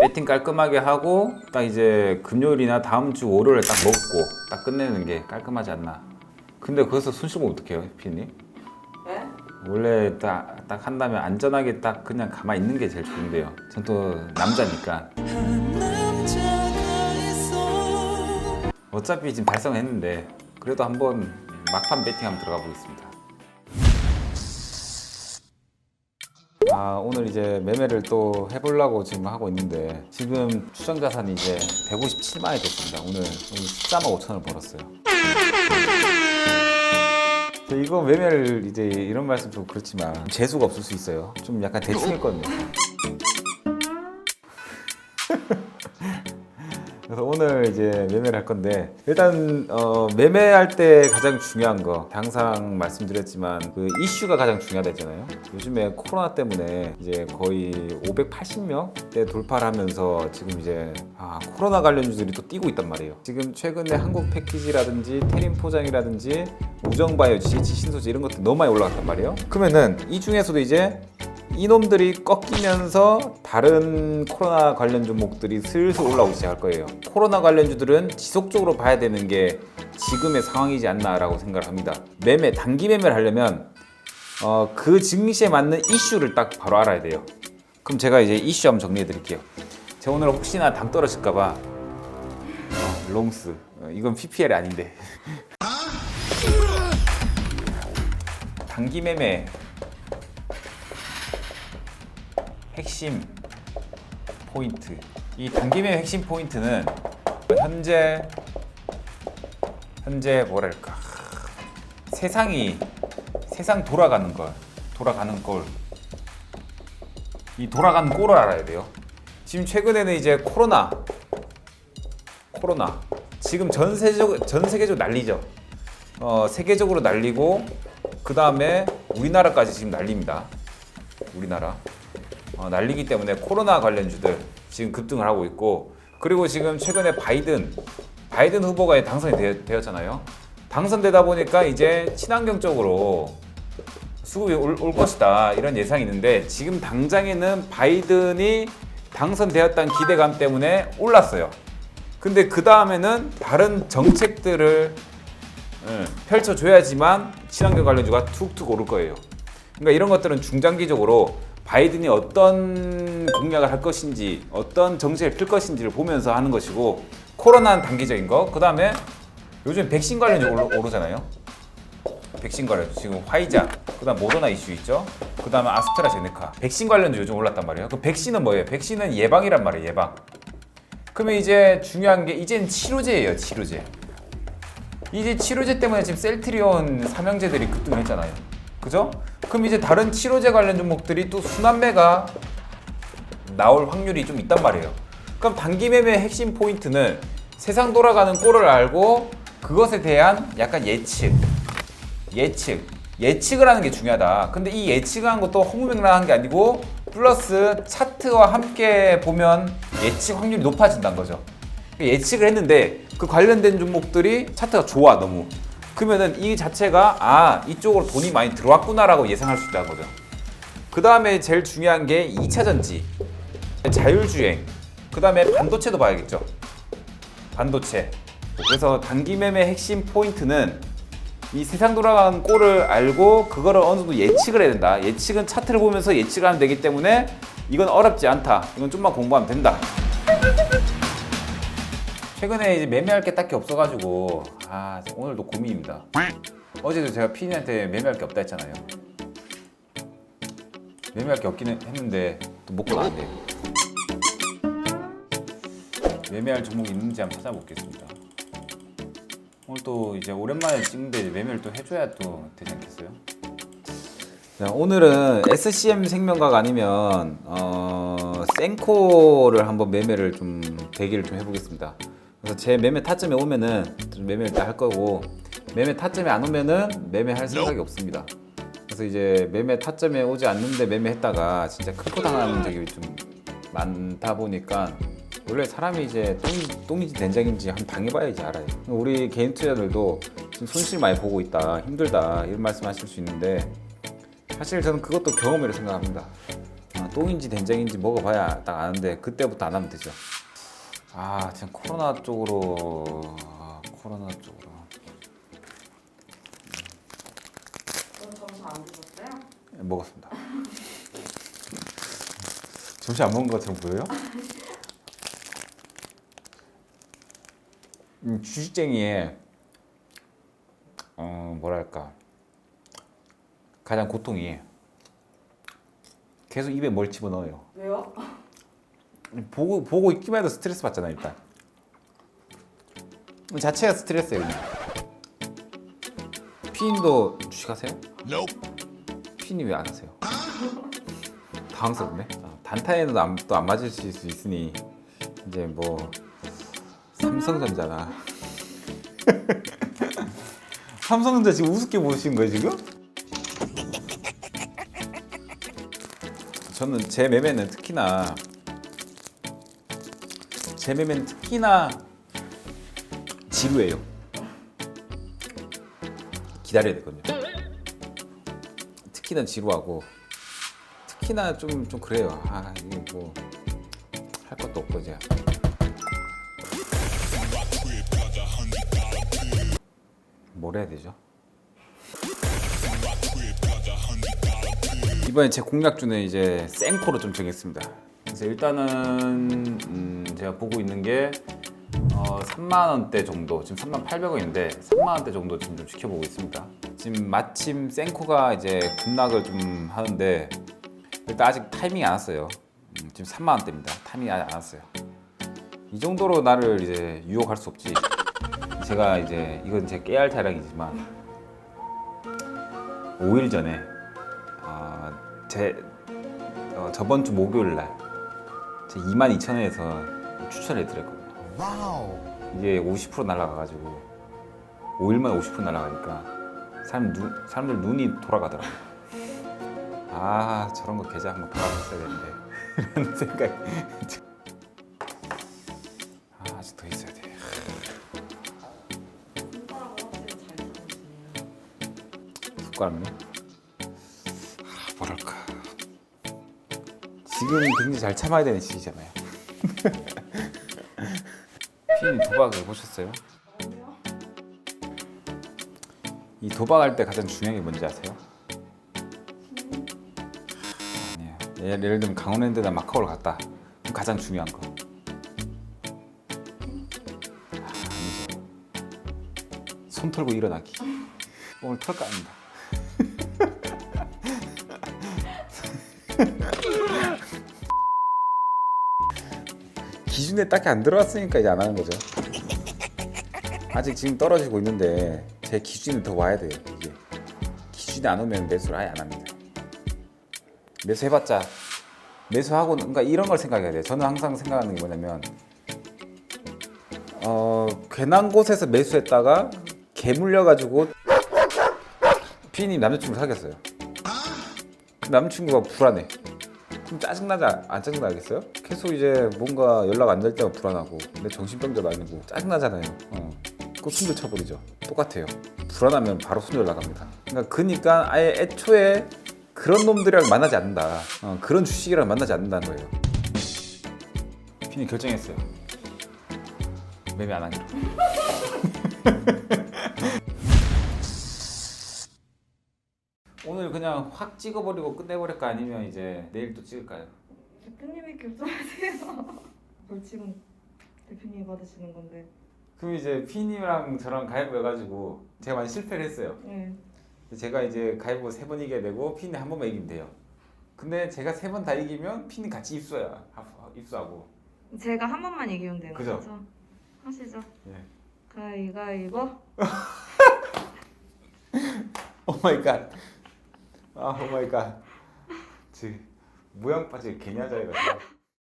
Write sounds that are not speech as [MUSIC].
배팅 깔끔하게 하고 딱 이제 금요일이나 다음 주 월요일에 딱 먹고 딱 끝내는 게 깔끔하지 않나. 근데 거기서 손실 보면 어떡해요, 피디님? 예? 원래 딱, 딱 한다면 안전하게 딱 그냥 가만히 있는 게 제일 좋은데요. 전 또 남자니까. 어차피 지금 달성했는데 그래도 한번 막판 배팅 한번 들어가 보겠습니다. 아 오늘 이제 매매를 또 해보려고 지금 하고 있는데 지금 추정 자산이 이제 157만이 됐습니다. 오늘 14만 5천을 벌었어요. 저 이거 매매를 이제 이런 말씀 좀 그렇지만 재수가 없을 수 있어요. 좀 약간 대충 했거든요. [LAUGHS] 오늘 이제 매매를 할 건데 일단 어, 매매할 때 가장 중요한 거 항상 말씀드렸지만 그 이슈가 가장 중요하다 했잖아요. 요즘에 코로나 때문에 이제 거의 580명 대 돌파를 하면서 지금 이제 아, 코로나 관련주들이 또 뛰고 있단 말이에요. 지금 최근에 한국 패키지라든지 테림 포장이라든지 우정바이오, GH 신소재 이런 것들 너무 많이 올라갔단 말이에요. 그러면은 이 중에서도 이제 이놈들이 꺾이면서 다른 코로나 관련 종목들이 슬슬 올라오기 시작할 거예요. 코로나 관련주들은 지속적으로 봐야 되는 게 지금의 상황이지 않나라고 생각을 합니다. 매매, 단기 매매를 하려면 어, 그 증시에 맞는 이슈를 딱 바로 알아야 돼요. 그럼 제가 이제 이슈 한번 정리해 드릴게요. 제가 오늘 혹시나 당 떨어질까 봐 어, 롱스 어, 이건 PPL 아닌데 [LAUGHS] 단기 매매 핵심 포인트. 이 단기매매 핵심 포인트는 현재 현재 뭐랄까 세상이 세상 돌아가는 걸 돌아가는 걸이 돌아가는 꼴을 알아야 돼요. 지금 최근에는 이제 코로나 코로나 지금 전 세적 전 세계적으로 난리죠. 어 세계적으로 난리고 그 다음에 우리나라까지 지금 난립니다. 우리나라. 어, 난리기 때문에 코로나 관련주들 지금 급등을 하고 있고 그리고 지금 최근에 바이든 바이든 후보가 당선이 되, 되었잖아요. 당선되다 보니까 이제 친환경 쪽으로 수급이 올, 올 것이다 이런 예상이 있는데 지금 당장에는 바이든이 당선되었다는 기대감 때문에 올랐어요. 근데 그 다음에는 다른 정책들을 예, 펼쳐줘야지만 친환경 관련주가 툭툭 오를 거예요. 그러니까 이런 것들은 중장기적으로 바이든이 어떤 공약을 할 것인지 어떤 정책을 펼 것인지를 보면서 하는 것이고 코로나는 단기적인 거. 그 다음에 요즘 백신 관련주 오르, 오르 잖아요. 백신 관련주 지금 화이자, 그다음 모더나 이슈 있죠. 그다음에 아스트라제네카. 백신 관련주 요즘 올랐단 말이에요. 그 백신은 뭐예요? 백신은 예방이란 말이에요. 예방. 그러면 이제 중요한 게 이제는 치료제예요. 치료제. 이제 치료제 때문에 지금 셀트리온 삼형제들이 급등했잖아요. 그죠? 그럼 이제 다른 치료제 관련 종목들이 또 순환매가 나올 확률이 좀 있단 말이에요. 그럼 단기 매매의 핵심 포인트는 세상 돌아가는 꼴을 알고 그것에 대한 약간 예측, 예측, 예측을 하는 게 중요하다. 근데 이 예측한 것도 허무맹랑한 게 아니고 플러스 차트와 함께 보면 예측 확률이 높아진다는 거죠. 예측을 했는데 그 관련된 종목들이 차트가 좋아 너무. 그러면은 이 자체가 아 이쪽으로 돈이 많이 들어왔구나라고 예상할 수 있다는 거죠. 그 다음에 제일 중요한 게 2차 전지, 자율주행, 그 다음에 반도체도 봐야겠죠. 반도체. 그래서 단기 매매 핵심 포인트는 이 세상 돌아가는 꼴을 알고 그거를 어느 정도 예측을 해야 된다. 예측은 차트를 보면서 예측을 하면 되기 때문에 이건 어렵지 않다. 이건 좀만 공부하면 된다. 최근에 이제 매매할 게 딱히 없어가지고 아 오늘도 고민입니다. 어제도 제가 피디한테 매매할 게 없다 했잖아요. 매매할 게 없기는 했는데 또 먹고 나왔네요. 매매할 종목이 있는지 한번 찾아보겠습니다. 오늘 또 이제 오랜만에 찍는데 매매를 또 해줘야 또 되지 않겠어요? 자, 오늘은 SCM 생명과가 아니면 어, 센코를 한번 매매를 좀 대기를 좀 해보겠습니다. 그래서 제 매매 타점에 오면은 좀 매매를 다할 거고 매매 타점에 안 오면은 매매할 생각이 없습니다. 그래서 이제 매매 타점에 오지 않는데 매매했다가 진짜 큰코 당하는 적이 좀 많다 보니까 원래 사람이 이제 똥, 똥인지 된장인지 한번 당해봐야지 알아요. 우리 개인 투자들도 지금 손실 많이 보고 있다, 힘들다 이런 말씀하실 수 있는데 사실 저는 그것도 경험이라 생각합니다. 어, 똥인지 된장인지 먹어봐야 딱 아는데 그때부터 안 하면 되죠. 아 지금 코로나 쪽으로 아, 코로나 쪽으로 점심 안 드셨어요? 예, 먹었습니다. 점심 안 먹은 것처럼 보여요? 음, 주식쟁이의 어 뭐랄까 가장 고통이 계속 입에 뭘 집어넣어요. 왜요? 보고 보고 있기만 해도 스트레스 받잖아 일단. 그 자체가 스트레스예요 그냥. 피인도 주식하세요? 피인이 왜 안 하세요? 당황스럽네. 아, 단타에는 또안 맞으실 수 있으니 이제 뭐 삼성전자나 [LAUGHS] 삼성전자 지금 우습게 보시는 거예요 지금? 저는 제 매매는 특히나 제 매매는 특히나 지루해요. 기다려야 되거든요. 특히나 지루하고 특히나 좀 좀 그래요. 아 이게 뭐 할 것도 없고 이제. 뭘 해야 되죠? 이번에 제 공략주는 이제 생코로 좀 정했습니다. 그래서 일단은 음, 제가 보고 있는 게 어, 3만 원대 정도, 지금 3만 800원인데 3만 원대 정도 지금 좀 지켜보고 있습니다. 지금 마침 생코가 이제 급락을 좀 하는데 일단 아직 타이밍이 안 왔어요. 음, 지금 3만 원대입니다. 타이밍이 아직 안 왔어요. 이 정도로 나를 이제 유혹할 수 없지. 제가 이제 이건 제 깨알 자랑이지만 5일 전에 아, 제 어, 저번 주 목요일 날 제 22,000원에서 추천을 해드렸거든요. 이게 50% 날라가가지고 5일만 50% 날라가니까 사람 눈, 사람들 눈이 돌아가더라고요. 아 저런 거 계좌 한번 받아봤어야 되는데 [LAUGHS] 이런 생각이 아 아직 더 있어야 돼. 숟가락요? 아, 뭐랄까 지금 굉장히 잘 참아야 되는 시기잖아요 [LAUGHS] 피디님 도박을 보셨어요? 아니요. 이 도박할 때 가장 중요한 게 뭔지 아세요? 아니에요 예를, 예를 들면 강원랜드나 마카오를 갔다 그럼 가장 중요한 거 아, 아니죠 손 털고 일어나기 오늘 털까 합니다 [LAUGHS] 기준에 딱히 안 들어왔으니까 이제 안 하는 거죠. 아직 지금 떨어지고 있는데 제 기준이 더 와야 돼요. 이게 기준이 안 오면 매수를 아예 안 합니다. 매수해봤자 매수하고 그러니까 이런 걸 생각해야 돼요. 저는 항상 생각하는 게 뭐냐면 어 괜한 곳에서 매수했다가 개 물려가지고 피디님 남자친구 사귀었어요. 그 남자친구가 불안해. 그럼 짜증나지 안- 안 짜증나겠어요? 계속 이제 뭔가 연락 안 될 때가 불안하고 내 정신병자도 아니고 짜증나잖아요. 어. 그거 숨도 쳐버리죠. 똑같아요. 불안하면 바로 손절 나갑니다. 그러니까 그니까 아예 애초에 그런 놈들이랑 만나지 않는다. 어, 그런 주식이랑 만나지 않는다는 거예요. 피니 결정했어요. 매매 안 하기로 [LAUGHS] 오늘 그냥 확 찍어버리고 끝내버릴까 아니면 이제 내일 또 찍을까요? 대표님이 결정하세요. [LAUGHS] 벌칙은 대표님이 받으시는 건데. 그럼 이제 피님이랑 저랑 가위바위보 해가지고 제가 많이 실패를 했어요. 네. 제가 이제 가위바위보 세 번 이겨야 되고 피님 한 번만 이기면 돼요. 근데 제가 세 번 다 이기면 피님 같이 입수야 입수하고. 제가 한 번만 얘기하면 되는 그죠? 거죠? 하시죠. 예. 가위가위보. [LAUGHS] 오 마이 갓. 아, 오 마이 갓. 지 모양 괜히 하자 이거.